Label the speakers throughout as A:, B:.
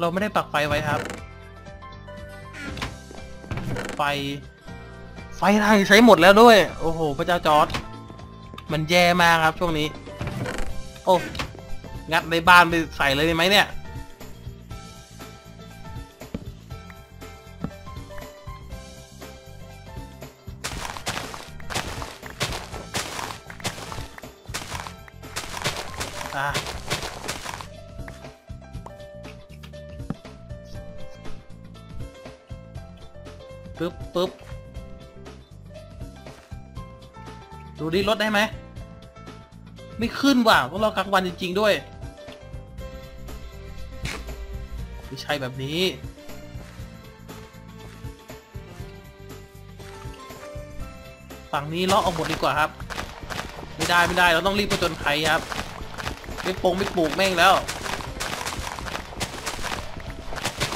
A: เราไม่ได้ปักไฟไว้ครับ ไฟ ไฟไทยใช้หมดแล้วด้วย โอ้โห พระเจ้าจอร์ดมันแย่มากครับช่วงนี้ โอ้ งัดในบ้านไปใส่เลยได้ไหมเนี่ย ปึ๊บปึ๊บดูดิลดได้ไหม ไม่ขึ้นว่ะต้องรอกลางวันจริง ๆ ด้วย ไม่ใช่แบบนี้ ฝั่งนี้เลาะออกหมดดีกว่าครับ ไม่ได้ไม่ได้เราต้องรีบผจญภัยครับ ไม่ปงไม่ปลูกแม่งแล้ว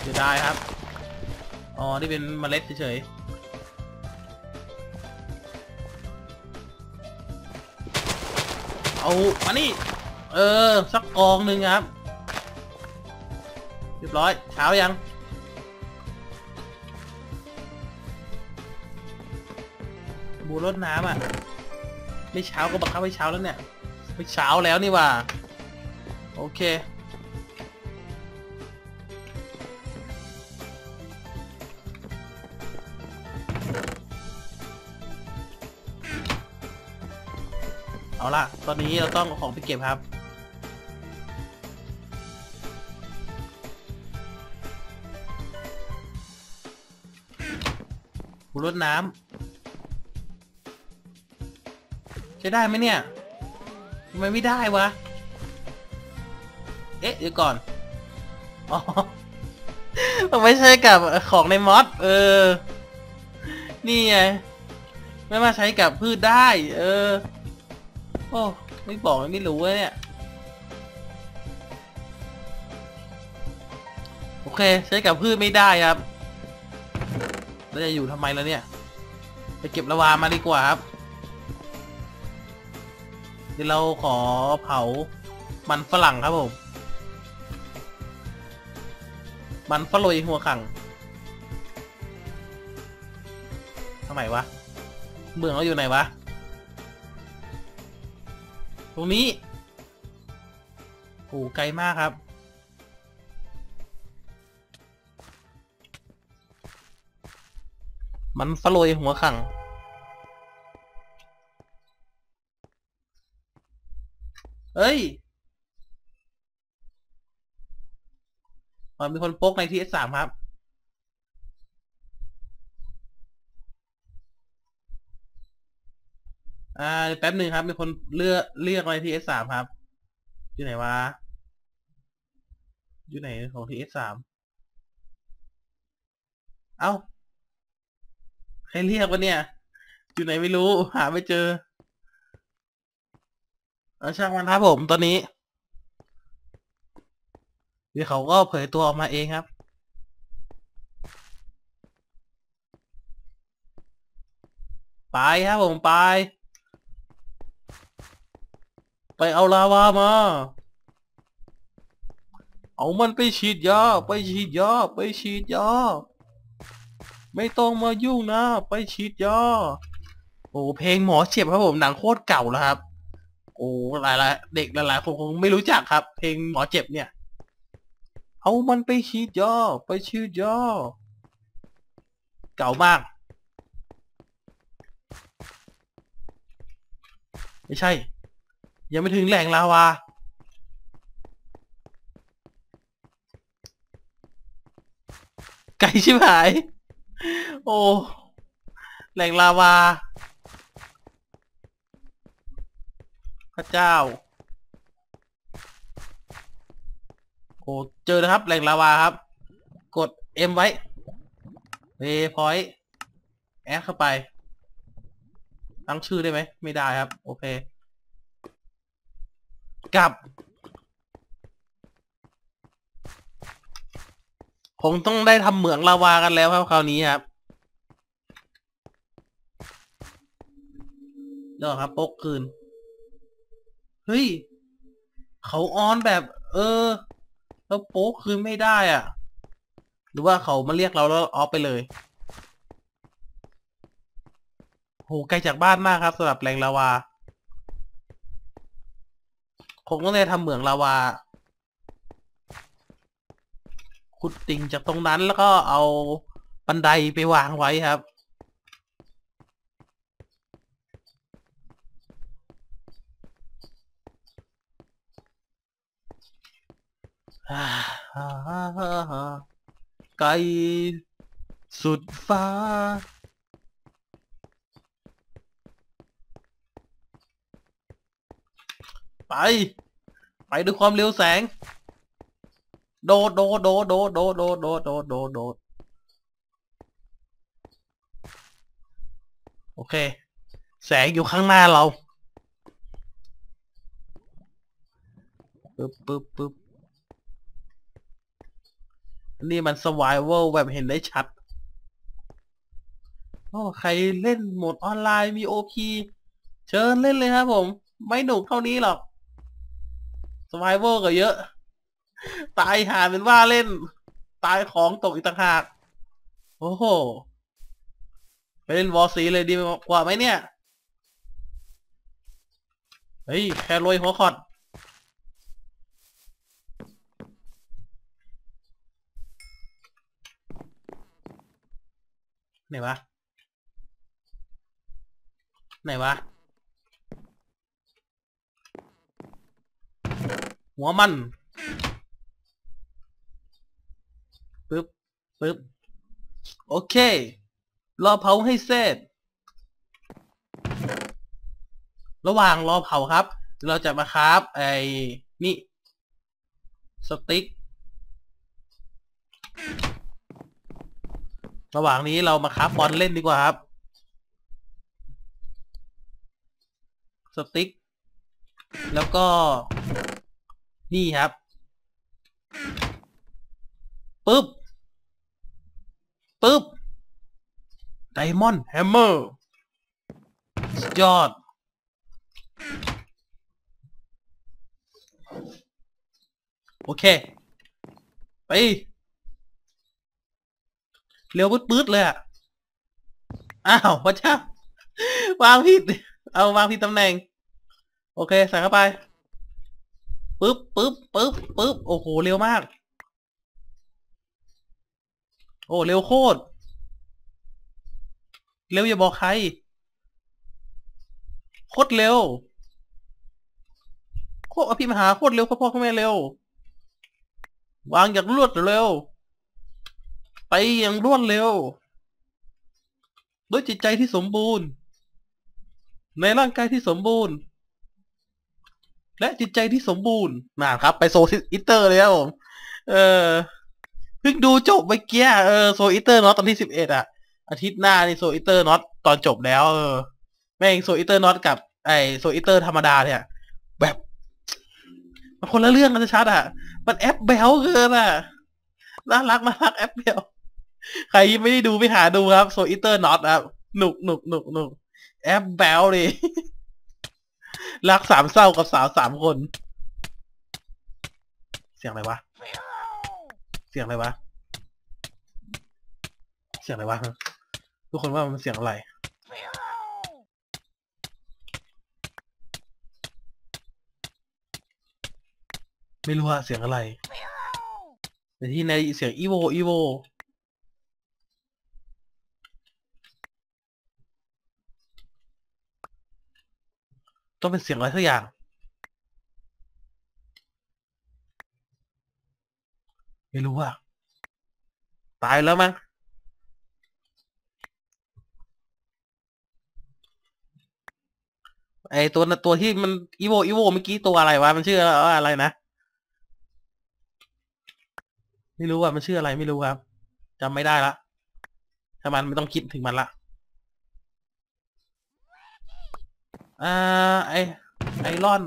A: เสียดายครับ อ๋อ นี่เป็นเมล็ดเฉยๆเอามานี่ เออ สักกองหนึ่งครับ เรียบร้อย เช้ายัง บูรดน้ำอะ ไม่เช้าก็บังคับให้เช้าแล้วเนี่ย ไม่เช้าแล้วนี่ว่า โอเค เอาล่ะ ตอนนี้เราต้องของไปเก็บครับบูรดน้ำใช้ได้ไหมเนี่ยทำไมไม่ได้วะ เอ๊ะ เดี๋ยวก่อน อ๋อ มันไม่ใช่กับของในมอสเออ นี่ไง ไม่มาใช้กับพืชได้ เออ โอ้ไม่บอกไม่รู้เลยเนี่ย โอเค ใช้กับพืชไม่ได้ครับ แล้วจะอยู่ทำไมแล้วเนี่ย ไปเก็บละวามาดีกว่าครับเดี๋ยวเราขอเผามันฝรั่งครับผม มันฝรั่งหัวขังทำไมวะ เมืองเราอยู่ไหนวะ ตรงนี้โอ้ไกลมากครับ มันฝรั่งหัวขังเอ้ย มันมีคนโป๊กในทีเอสสามครับ อ่าแป๊บหนึ่งครับ มีคนเลือกเรียกในทีเอสสามครับ อยู่ไหนวะ อยู่ไหนของทีเอสสามเอ้า ใครเรียกวะเนี่ย อยู่ไหนไม่รู้ หาไม่เจอเอาช่างมันครับผมตอนนี้ เดี๋ยวเขาก็เผยตัวออกมาเองครับไปครับผมไป ไปเอาลาวามา เอามันไปฉีดยา ไปฉีดยา ไปฉีดยา ไม่ต้องมายุ่งนะ ไปฉีดยา โอ้เพลงหมอเฉียบครับผมหนังโคตรเก่าแล้วครับ โอ้หลายหลายเด็กหลายๆคนคงไม่รู้จักครับ เพลงหมอเจ็บเนี่ย เอามันไปฉีดยา ไปฉีดยา เก่ามากไม่ใช่ ยังไม่ถึงแหล่งลาวา ไก่ชิบหาย โอ้ แหล่งลาวา พระเจ้า โอ้ เจอนะครับ แหล่งลาวาครับ กด M ไว้เวพอยต์แอดเข้าไป ตั้งชื่อได้ไหม ไม่ได้ครับ โอเค กับ คงต้องได้ทำเหมืองลาวากันแล้วครับคราวนี้ครับเดี๋ยวครับปกคืน เฮ้ย เขาออนแบบ เออ แล้วโป๊กคืนไม่ได้อะ หรือว่าเขามาเรียกเราแล้วออฟไปเลยโหไกลจากบ้านมากครับสำหรับแหลงลาวา คงต้องได้ทำเหมืองลาวาขุดติ่งจากตรงนั้นแล้วก็เอาบันไดไปวางไว้ครับ ไกลสุดฟ้า ไป ไปด้วยความเร็วแสง โดดโดดโดดโดดโดดโดดโดดโดดโดดโดดโอเค แสงอยู่ข้างหน้าเราปึ๊บปึ๊บปึ๊บนี่มัน survival แบบเห็นได้ชัดโอ้ใครเล่นโหมดออนไลน์มี OP เชิญเล่นเลยครับผม ไม่หนุกเท่านี้หรอก survival ก็เยอะ ตายหาเป็นว่าเล่น ตายของตกอีกต่างหาก โอ้โห ไปเล่นวอลซีเลยดีกว่าไหมเนี่ย เฮ้ย แค่รยหัวคอดไหนวะ ไหนวะ หัวมันปึ๊บปึ๊บโอเค รอเผาให้เสร็จ ระหว่างรอเผาครับ เราจะมาคราฟไอ้นี่สติ๊ก ระหว่างนี้เรามาคราฟบอลเล่นดีกว่าครับ สติ๊ก แล้วก็ นี่ครับปึ๊บปึ๊บไดมอนด์แฮมเมอร์ยอด โอเค ไป เร็วปื๊ดๆเลยอะ อ้าวพระเจ้าวางผิด เอาวางผิดตำแหน่ง โอเค ใส่เข้าไป ปึ๊บปึ๊บปึ๊บปึ๊บโอ้โหเร็วมาก โอ้เร็วโคตรเร็วอย่าบอกใครโคตรเร็วโคตรอภิมหาโคตรเร็วพ่อพ่อแม่เร็ว วางอย่างรวดเร็ว ไปอย่างรวดเร็วด้วยจิตใจที่สมบูรณ์ ในร่างกายที่สมบูรณ์ และจิตใจที่สมบูรณ์มาครับ ไปโซอิเตอร์เลยครับผมเออเพิ่งดูจบเมื่อกี้เออโซอิเตอร์น็อตตอนที่สิบเอ็ดอะอาทิตย์หน้านี่โซอิเตอร์น็อตตอนจบแล้ว เออ แม่งโซอิเตอร์น็อตกับไอโซอิเตอร์ธรรมดาเนี่ย แบบมันคนละเรื่องกันชัดอะมันแอปแบลเกินอะน่ารักน่ารักแอปแบลใครไม่ได้ดูไปหาดูครับโซอิเตอร์น็อตครับหนุกหนุกหนุกหนุกแอปแบลดิ รักสามเศร้ากับสาวสามคน เสียงอะไรวะ เสียงอะไรวะ เสียงอะไรวะ ทุกคนว่ามันเสียงอะไร ไม่รู้อะเสียงอะไรแต่ที่ในเสียงอีโวอีโว ต้องเป็นเสียงอะไรสักอย่าง ไม่รู้อะตายแล้วมั้งไอตัวตัวที่มันอีโวอีโวเมื่อกี้ตัวอะไรวะมันชื่ออะไรนะไม่รู้ว่ามันชื่ออะไรไม่รู้ครับจำไม่ได้ละถ้ามันไม่ต้องคิดถึงมันละ อ่าไอไอรอน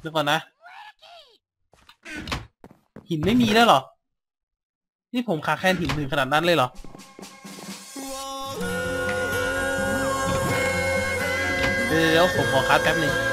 A: เดี๋ยวก่อนนะ หินไม่มีแล้วเหรอ นี่ผมขาแค่นหินถึงขนาดนั้นเลยเหรอเดี๋ยวผมขอคัดแป๊บหนึ่ง